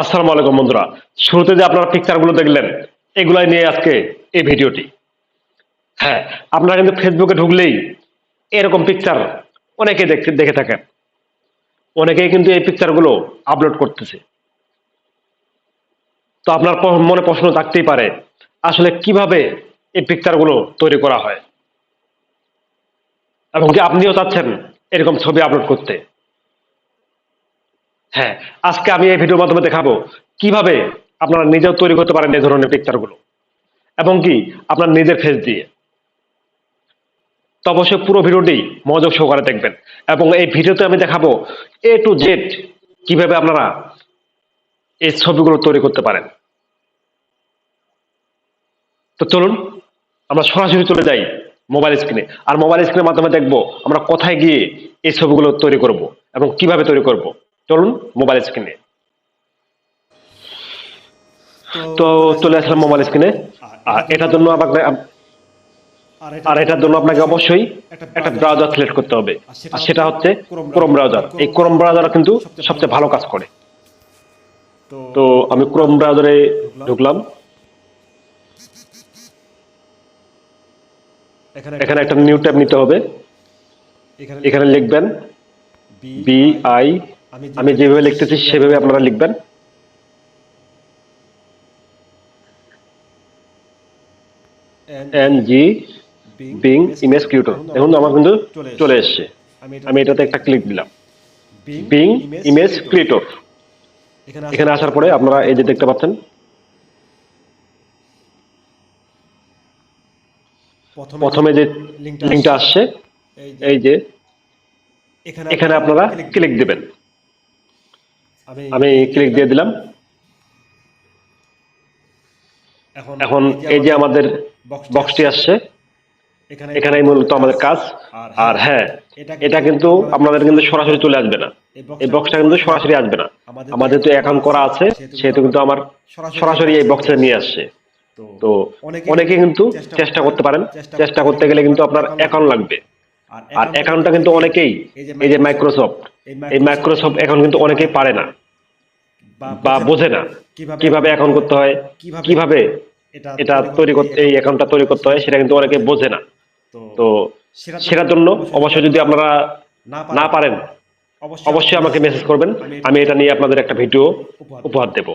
আসসালামু আলাইকুম বন্ধুরা। শুরুতে যে আপনারা পিকচারগুলো দেখলেন, এগুলাই নিয়ে আজকে এই ভিডিওটি। হ্যাঁ আপনারা কিন্তু ফেসবুকে ঢুকলেই এরকম পিকচার অনেকে দেখতে, দেখে থাকেন। অনেকেই কিন্তু এই পিকচারগুলো আপলোড করতেছে। তো আপনার মনে প্রশ্ন থাকতেই পারে, আসলে কীভাবে এই পিকচারগুলো তৈরি করা হয়? এবং কি আপনিও চাচ্ছেন এরকম ছবি আপলোড করতে? হ্যাঁ আজকে আমি এই ভিডিওর মাধ্যমে দেখাবো কীভাবে আপনারা নিজেও তৈরি করতে পারেন এই ধরনের পিকচারগুলো এবং কি আপনার নিজের ফেস দিয়ে। তো অবশ্যই পুরো ভিডিওটি মনোযোগ সহকারে দেখবেন এবং এই ভিডিওতে আমি দেখাবো এ টু জেড কীভাবে আপনারা এই ছবিগুলো তৈরি করতে পারেন। তো চলুন, আমরা সরাসরি চলে যাই মোবাইল স্ক্রিনে আর মোবাইল স্ক্রিনের মাধ্যমে দেখব আমরা কোথায় গিয়ে এই ছবিগুলো তৈরি করব এবং কীভাবে তৈরি করব। চলুন মোবাইল স্ক্রিনে তো চলে আসলাম মোবাইল স্ক্রিনে আর এটার জন্য আপনাকে আর এটার জন্য আপনাকে অবশ্যই একটা ব্রাউজার সিলেক্ট করতে হবে। আর সেটা হচ্ছে ক্রোম ব্রাউজার এই ক্রোম ব্রাউজার কিন্তু সবচেয়ে ভালো। কাজ করে। তো আমি ক্রোম ব্রাউজারে ঢুকলাম। এখানে একটা নিউ ট্যাব নিতে হবে। এখানে লিখবেন বি আই আমি যেভাবে লিখতেছি সেভাবে আপনারা লিখবেন। এন জি বিং ইমেজ ক্রিয়েটর দেখুন আমার কিন্তু চলে এসছে। আমি এটাতে একটা ক্লিক দিলাম। বিং ইমেজ ক্রিয়েটর এখানে আসার পরে আপনারা এই যে দেখতে পাচ্ছেন। প্রথমে যে লিঙ্কটা আসছে। এই যে এখানে আপনারা ক্লিক দিবেন। আমি ক্লিক দিয়ে দিলাম। এখন এই যে আমাদের বক্সটি আসছে এখানেই মূলত আমাদের কাজ। আর হ্যাঁ এটা কিন্তু আপনাদের কিন্তু সরাসরি চলে আসবে না। এই বক্সটা কিন্তু সরাসরি আসবে না। আমাদের তো অ্যাকাউন্ট করা আছে সেহেতু কিন্তু আমার সরাসরি এই বক্সে নিয়ে আসছে। তো অনেকে কিন্তু চেষ্টা করতে পারেন। চেষ্টা করতে গেলে কিন্তু আপনার অ্যাকাউন্ট লাগবে। আর অ্যাকাউন্টটা কিন্তু অনেকেই এই যে মাইক্রোসফট এই মাইক্রোসফট অ্যাকাউন্ট কিন্তু অনেকেই পারে না বা বোঝে না। কীভাবে অ্যাকাউন্ট করতে হয় কীভাবে এটা তৈরি করতে এই অ্যাকাউন্টটা তৈরি করতে হয় সেটা কিন্তু অনেকে বোঝে না। তো সেটার জন্য অবশ্যই যদি আপনারা না পারেন অবশ্যই আমাকে মেসেজ করবেন। আমি এটা নিয়ে আপনাদের একটা ভিডিও উপহার দেব।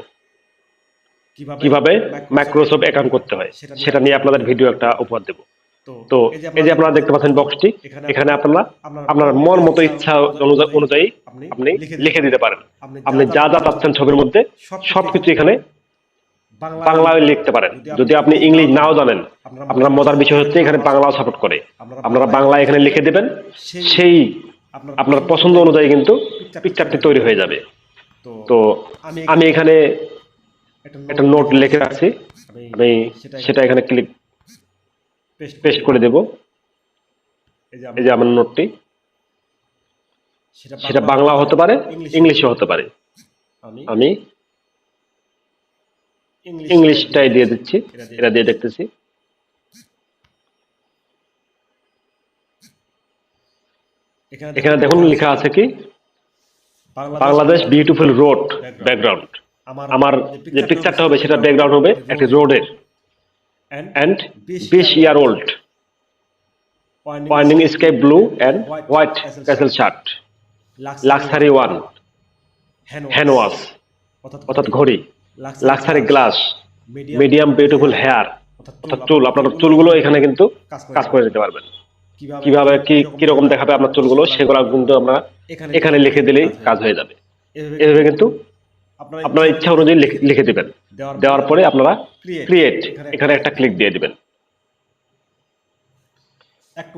কীভাবে মাইক্রোসফট অ্যাকাউন্ট করতে হয় সেটা নিয়ে আপনাদের ভিডিও একটা উপহার দেব। তো এই যে আপনারা দেখতে পাচ্ছেন বক্সটি এখানে আপনারা আপনার মন মতো ইচ্ছা অনুযায়ী আপনি লিখে দিতে পারেন। আপনি যা যা চাচ্ছেন ছবির মধ্যে সবকিছু এখানে বাংলায় লিখতে পারেন। যদি আপনি ইংলিশ নাও জানেন আপনার মজার বিষয় হচ্ছে এখানে বাংলাও সাপোর্ট করে। আপনারা বাংলা এখানে লিখে দেবেন সেই আপনার পছন্দ অনুযায়ী কিন্তু পিকচারটি তৈরি হয়ে যাবে। তো আমি এখানে একটা নোট লিখে রাখছি। আমি সেটা এখানে ক্লিক পেস্ট করে দেব। এই যে আমার নোটটি সেটা বাংলা হতে পারে ইংলিশও। হতে পারে। আমি ইংলিশটাই দিয়ে দিচ্ছি। এটা দিয়ে দেখতেছি। এখানে দেখুন লেখা আছে কি? বাংলাদেশ বিউটিফুল রোড ব্যাকগ্রাউন্ড আমার যে পিকচারটা হবে সেটা ব্যাকগ্রাউন্ড হবে একটি রোডের অ্যান্ড বিশ year old winding sky blue and white castle shirt luxury one hand wash অর্থাৎ ঘড়ি. Luxury glass medium beautiful hair অর্থাৎ চুল আপনার চুলগুলো এখানে কিন্তু কাজ করে দিতে পারবেন। কীভাবে কি কীরকম দেখাবে আপনার চুলগুলো সেগুলো কিন্তু আমরা এখানে লিখে দিলেই কাজ হয়ে যাবে। এভাবে কিন্তু আপনার ইচ্ছা অনুযায়ী লিখে- দিবেন। দেওয়ার পরে আপনারা ক্রিয়েট এখানে একটা ক্লিক দিয়ে দিবেন।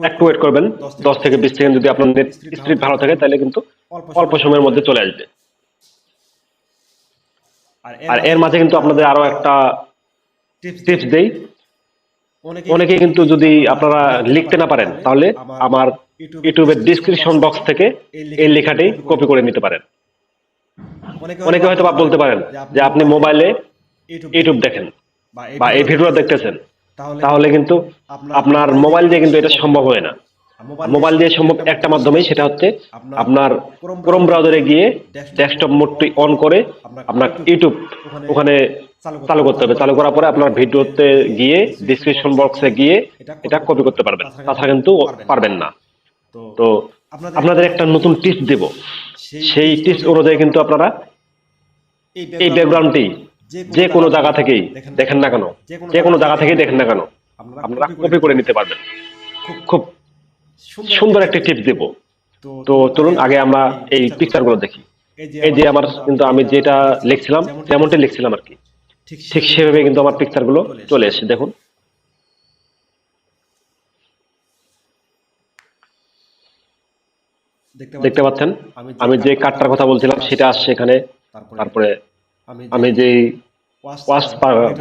একটু ওয়েট করবেন। দশ থেকে বিশ সেকেন্ড যদি আপনার নেট স্পিড ভালো থাকে তাহলে কিন্তু অল্প সময়ের মধ্যে চলে আসবে। আর এর মাঝে কিন্তু আপনাদের আরও একটা টিপস দেই। অনেকে কিন্তু যদি আপনারা লিখতে না পারেন তাহলে আমার ইউটিউবের ডিসক্রিপশন বক্স থেকে এই লেখাটি কপি করে নিতে পারেন। অনেকে হয়তো বা বলতে পারেন যে আপনি মোবাইলে ইউটিউব দেখেন। বা এই ভিডিও দেখতেছেন তাহলে কিন্তু আপনার মোবাইল দিয়ে কিন্তু এটা সম্ভব হয় না। মোবাইল দিয়ে সম্ভব একটা মাধ্যমেই সেটা হচ্ছে আপনার ক্রোম ব্রাউজারে গিয়ে ডেস্কটপ মোডটি অন করে আপনার ইউটিউব ওখানে চালু করতে হবে। চালু করার পরে আপনার ভিডিওতে গিয়ে ডিসক্রিপশন বক্সে গিয়ে এটা কপি করতে পারবেন। তাছাড়া কিন্তু পারবেন। না। তো আপনাদের একটা নতুন টিপস দেব। সেই টিপস অনুযায়ী কিন্তু আপনারা এই ব্যাকগ্রাউন্ডটি যে কোনো জায়গা থেকেই দেখেন না কেন? যে কোনো জায়গা থেকেই দেখেন না কেন? আপনারা কপি করে নিতে পারবেন। খুব সুন্দর একটা টিপস দেব। তো চলুন আগে আমরা এই পিকচারগুলো দেখি। এই যে আমার কিন্তু আমি যেটা লিখছিলাম তেমনটাই লিখছিলাম আর কি। ঠিক সেভাবে কিন্তু আমার পিকচারগুলো চলে এসেছে। দেখুন। দেখতে পাচ্ছেন? আমি যে কার্ডটার কথা বলছিলাম সেটা আসছে এখানে। তারপরে আমি যে ওয়াশ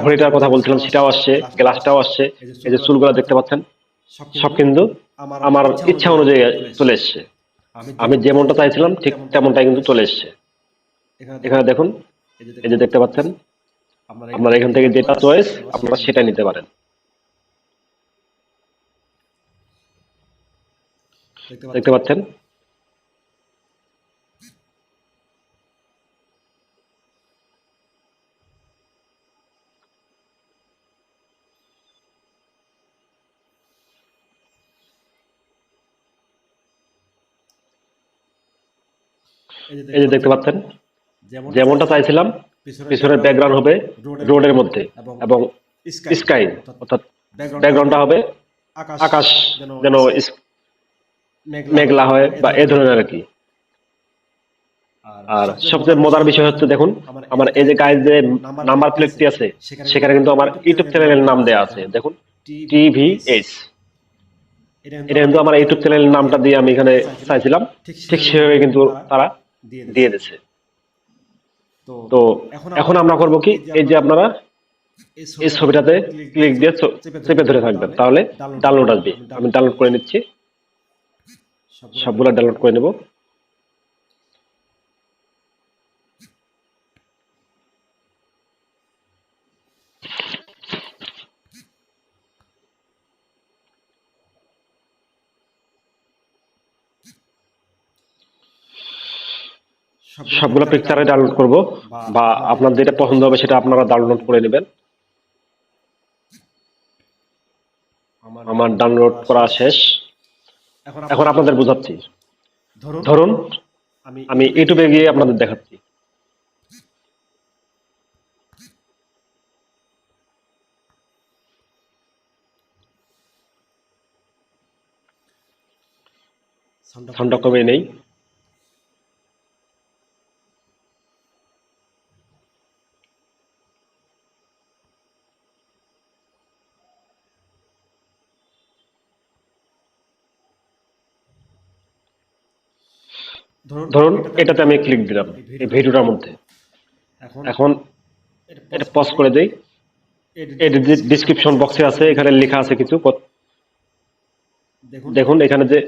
ঘড়িটার কথা বলছিলাম সেটাও আসছে গ্লাসটাও আসছে এই যে চুলগুলো দেখতে পাচ্ছেন? সব কিন্তু আমার ইচ্ছা অনুযায়ী চলে এসছে। আমি যেমনটা চাইছিলাম ঠিক তেমনটাই কিন্তু চলে এসছে। এখানে দেখুন এই যে দেখতে পাচ্ছেন আপনারা এখান থেকে যেটা চয়েস আপনারা সেটাই নিতে পারেন। দেখতে পাচ্ছেন? এই যে দেখতে পাচ্ছেন যেমনটা চাইছিলাম পিছনের ব্যাকগ্রাউন্ড হবে রোডের মধ্যে এবং স্কাই অর্থাৎ ব্যাকগ্রাউন্ডটা হবে আকাশ যেন মেঘলা হয় বা এ ধরনের আর কি। আর সবচেয়ে মজার বিষয় হচ্ছে দেখুন আমার এই যে গায়ে যে নাম্বার প্লেটটি আছে সেখানে কিন্তু আমার ইউটিউব চ্যানেলের নাম দেওয়া আছে দেখুন টিভিএস এটা কিন্তু আমার ইউটিউব চ্যানেলের নামটা দিয়ে আমি এখানে চাইছিলাম ঠিক সেভাবে কিন্তু তারা দিয়ে দিয়েছে তো এখন আমরা করব কি? এই যে আপনারা এই ছবিটাতে ক্লিক দিয়ে চেপে ধরে থাকবেন। তাহলে ডাউনলোড আসবে। আমি ডাউনলোড করে নিচ্ছি। সবগুলো ডাউনলোড করে নেব। সবগুলো পিকচারে ডাউনলোড করব বা আপনার যেটা পছন্দ হবে সেটা আপনারা ডাউনলোড করে নেবেন। আমার ডাউনলোড করা শেষ। এখন আপনাদের বোঝাচ্ছি। ধরুন আমি ইউটিউবে গিয়ে আপনাদের দেখাচ্ছি। সাউন্ডটা কমে নেই। ধরুন এটাতে আমি ক্লিক দিলাম এই ভিডিওটার মধ্যে। এখন এটা পজ করে দেই। এই ডিসক্রিপশন বক্সে আছে এখানে লেখা আছে কিছু। দেখুন এখানে যে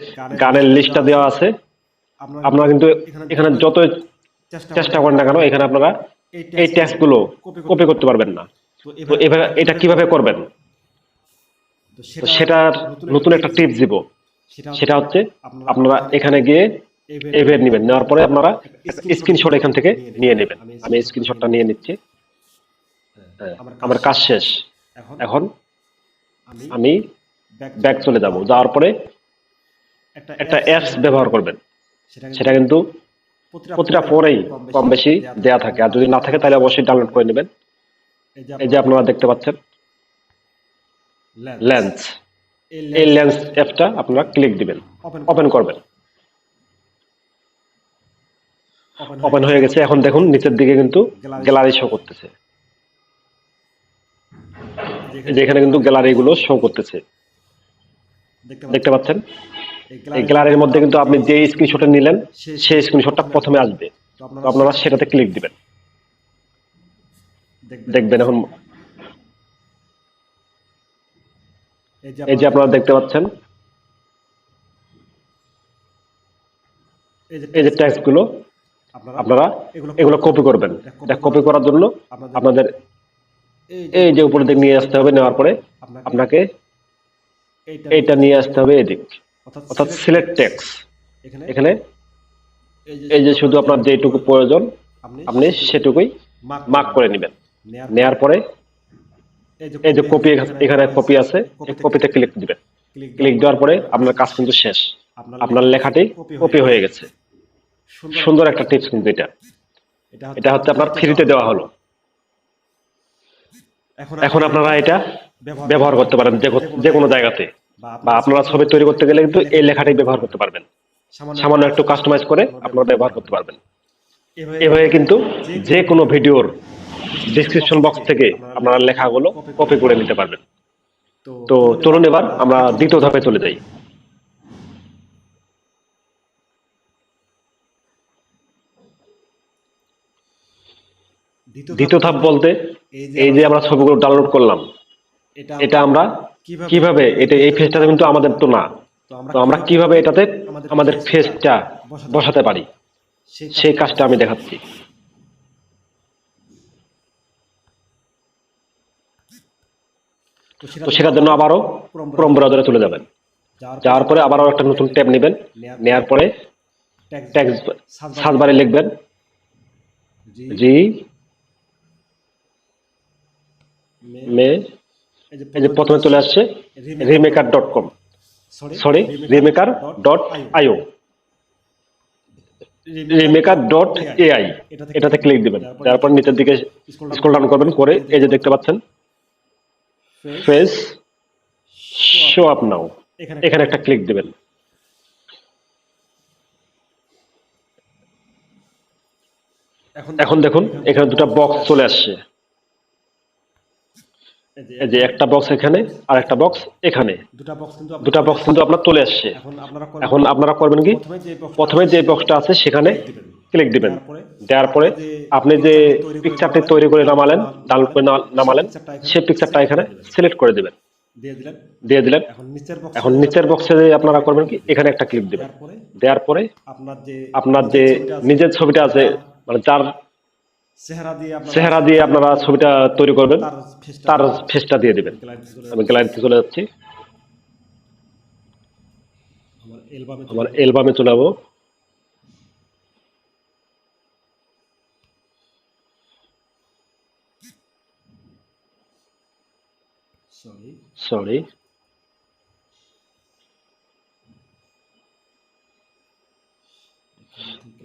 গানের লিস্টটা দেওয়া আছে আপনারা কিন্তু এখানে যত চেষ্টা করেন না কেন এখানে আপনারা এই ট্যাক্সগুলো কপি করতে পারবেন না। তো এভাবে এটা কীভাবে করবেন? তো সেটার নতুন একটা টিপস দিব। সেটা হচ্ছে আপনারা এখানে গিয়ে এভের নেবেন। নেওয়ার পরে আপনারা স্ক্রিনশট এখান থেকে নিয়ে নেবেন। আমি স্ক্রিনশটটা নিয়ে নিচ্ছি। হ্যাঁ, আমার কাজ শেষ। এখন আমি ব্যাক চলে যাব। যাওয়ার পরে একটা অ্যাপস ব্যবহার করবেন। সেটা কিন্তু প্রতিটা ফোনেই কম বেশি দেয়া থাকে। আর যদি না থাকে তাহলে অবশ্যই ডাউনলোড করে নেবেন। এই যে আপনারা দেখতে পাচ্ছেন। লেন্স এই লেন্স অ্যাপটা আপনারা ক্লিক দিবেন। ওপেন করবেন। ওপেন হয়ে গেছে। এখন দেখুন নিচের দিকে কিন্তু গ্যালারি শো করতেছে। এই যে এখানে কিন্তু গ্যালারি গুলো শো করতেছে। দেখতে পাচ্ছেন? এই গ্যালারির মধ্যে কিন্তু আপনি যে স্ক্রিনশটটা নিলেন সেই স্ক্রিনশটটা প্রথমে আসবে। তো আপনারা সেটাতে ক্লিক দিবেন। দেখবেন। এখন। এই যে আপনারা দেখতে পাচ্ছেন। এই যে ট্যাক্সগুলো। আপনারা এগুলো কপি করবেন। এটা কপি করার জন্য আপনাদের এই যে উপরের দিক নিয়ে আসতে হবে নেওয়ার পরে আপনাকে এইটা নিয়ে আসতে হবে এদিক। অর্থাৎ সিলেক্ট টেক্স এখানে এই যে শুধু আপনার যেটুকু প্রয়োজন আপনি সেটুকুই মার্ক করে নেবেন। নেয়ার পরে এই যে কপি এখানে কপি আছে কপিতে ক্লিক দিবেন। ক্লিক দেওয়ার পরে আপনার কাজ কিন্তু শেষ। আপনার লেখাটি কপি হয়ে গেছে। সুন্দর একটা টিপস কিন্তু এটা। এটা হচ্ছে আপনার ফ্রিতে দেওয়া হলো। এখন আপনারা এটা ব্যবহার করতে পারেন যে কোনো জায়গাতে। বা আপনারা ছবি তৈরি করতে গেলে কিন্তু এই লেখাটাই ব্যবহার করতে পারবেন। সামান্য একটু কাস্টমাইজ করে আপনারা ব্যবহার করতে পারবেন। এভাবে কিন্তু যে কোনো ভিডিওর ডিসক্রিপশন বক্স থেকে আপনারা লেখাগুলো কপি করে নিতে পারবেন। তো চলুন এবার আমরা দ্বিতীয় ধাপে চলে যাই। দ্বিতীয় ধাপ বলতে এই যে আমরা ছবিগুলো ডাউনলোড করলাম এটা আমরা কীভাবে এটা এই ফেসটা কিন্তু আমাদের তো না। তো আমরা কীভাবে এটাতে আমাদের ফেসটা বসাতে পারি? সেই কাজটা আমি দেখাচ্ছি। তো সেটার জন্য আবারও ক্রোম ব্রাউজারে চলে যাবেন। যাওয়ার পরে আবারও একটা নতুন ট্যাব নেবেন। নেয়ার পরে ট্যাক্স সার্চ বারে লিখবেন। জি। মে এই যে প্রথমে চলে আসছে Remaker dot com sorry Remaker dot IO Remaker dot AI এটাতে ক্লিক দিবেন। তারপর নিচের দিকে স্ক্রল ডাউন করবেন করে এই যে দেখতে পাচ্ছেন। ফেস শো আপ নাও এখানে একটা ক্লিক দিবেন। এখন দেখুন এখানে দুটো বক্স চলে আসছে। যে একটা বক্স এখানে আর একটা বক্স এখানে। দুটা বক্স কিন্তু আপনার চলে আসছে। এখন আপনারা করবেন। কি? প্রথমে যে বক্সটা আছে সেখানে ক্লিক দিবেন। দেওয়ার পরে আপনি যে পিকচারটি তৈরি করে নামালেন ডাউনলোড করে নামালেন সেই পিকচারটা এখানে সিলেক্ট করে দিবেন দিয়ে দিলেন। এখন নিচের বক্স আপনারা করবেন কি? এখানে একটা ক্লিক দিবেন। দেওয়ার পরে দেওয়ার পরে আপনার যে আপনার যে নিজের ছবিটা আছে মানে যার চেহারা দিয়ে আপনার ছবিটা তৈরি করবেন তার ফেসটা দিয়ে দিবেন। আমি গ্যালারিতে চলে যাচ্ছি। আমার অ্যালবামে চলে যাব। সরি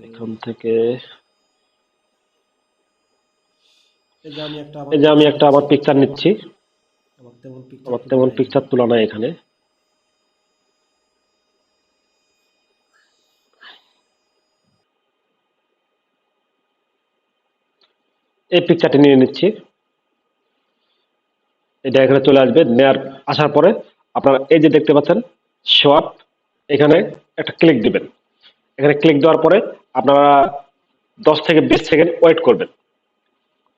এখান থেকে এই যে আমি একটা আমার পিকচার নিচ্ছি। আমার তেমন পিকচার তোলা নাই। এখানে। এই পিকচারটি নিয়ে নিচ্ছি। এটা এখানে চলে আসবে নেয়ার আসার পরে আপনারা এই যে দেখতে পাচ্ছেন শপ এখানে একটা ক্লিক দিবেন। এখানে ক্লিক দেওয়ার পরে আপনারা দশ থেকে বিশ সেকেন্ড ওয়েট করবেন।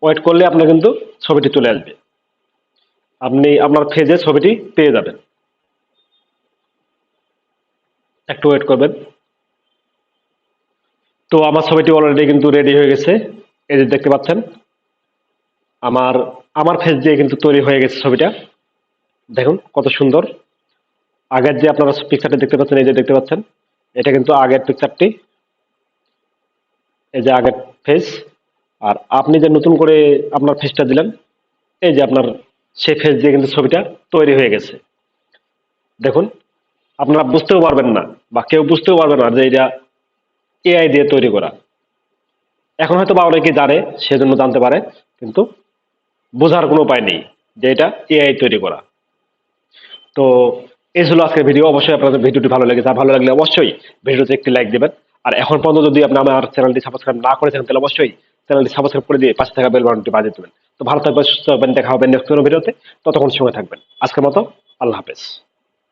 ওয়েট করলে আপনার কিন্তু ছবিটি চলে আসবে। আপনি আপনার ফেজে ছবিটি পেয়ে যাবেন। একটু ওয়েট করবেন। তো আমার ছবিটি অলরেডি কিন্তু রেডি হয়ে গেছে। এই যে দেখতে পাচ্ছেন, আমার আমার ফেস দিয়ে কিন্তু তৈরি হয়ে গেছে ছবিটা। দেখুন কত সুন্দর। আগের যে আপনারা পিকচারটা দেখতে পাচ্ছেন, এই যে দেখতে পাচ্ছেন, এটা কিন্তু আগের পিকচারটি এই যে আগের ফেস আর আপনি যে নতুন করে আপনার ফেসটা দিলেন, এই যে আপনার সেই ফেস দিয়ে কিন্তু ছবিটা তৈরি হয়ে গেছে। দেখুন, আপনারা বুঝতেও পারবেন না বা কেউ বুঝতেও পারবে না যে এটা এআই দিয়ে তৈরি করা। এখন হয়তো বা অনেকে জানে, সেজন্য জানতে পারে, কিন্তু বোঝার কোনো উপায় নেই যে এটা এআই তৈরি করা। তো এই ছিল আজকের ভিডিও। অবশ্যই আপনাদের ভিডিওটি ভালো লেগেছে। আর ভালো লাগলে অবশ্যই ভিডিওতে একটি লাইক দেবেন। আর এখন পর্যন্ত যদি আপনি আমার চ্যানেলটি সাবস্ক্রাইব না করে থাকেন তাহলে অবশ্যই চ্যানেলটি সাবস্ক্রাইব করে দিয়ে পাশে থাকা বেল বাটনটি বাজিয়ে দেবেন। তো ভালো থাকবেন, সুস্থ হবেন দেখা হবে নেক্সট কোনো ভিডিওতে ততক্ষণ সঙ্গে থাকবেন। আজকের মতো আল্লাহ হাফেজ।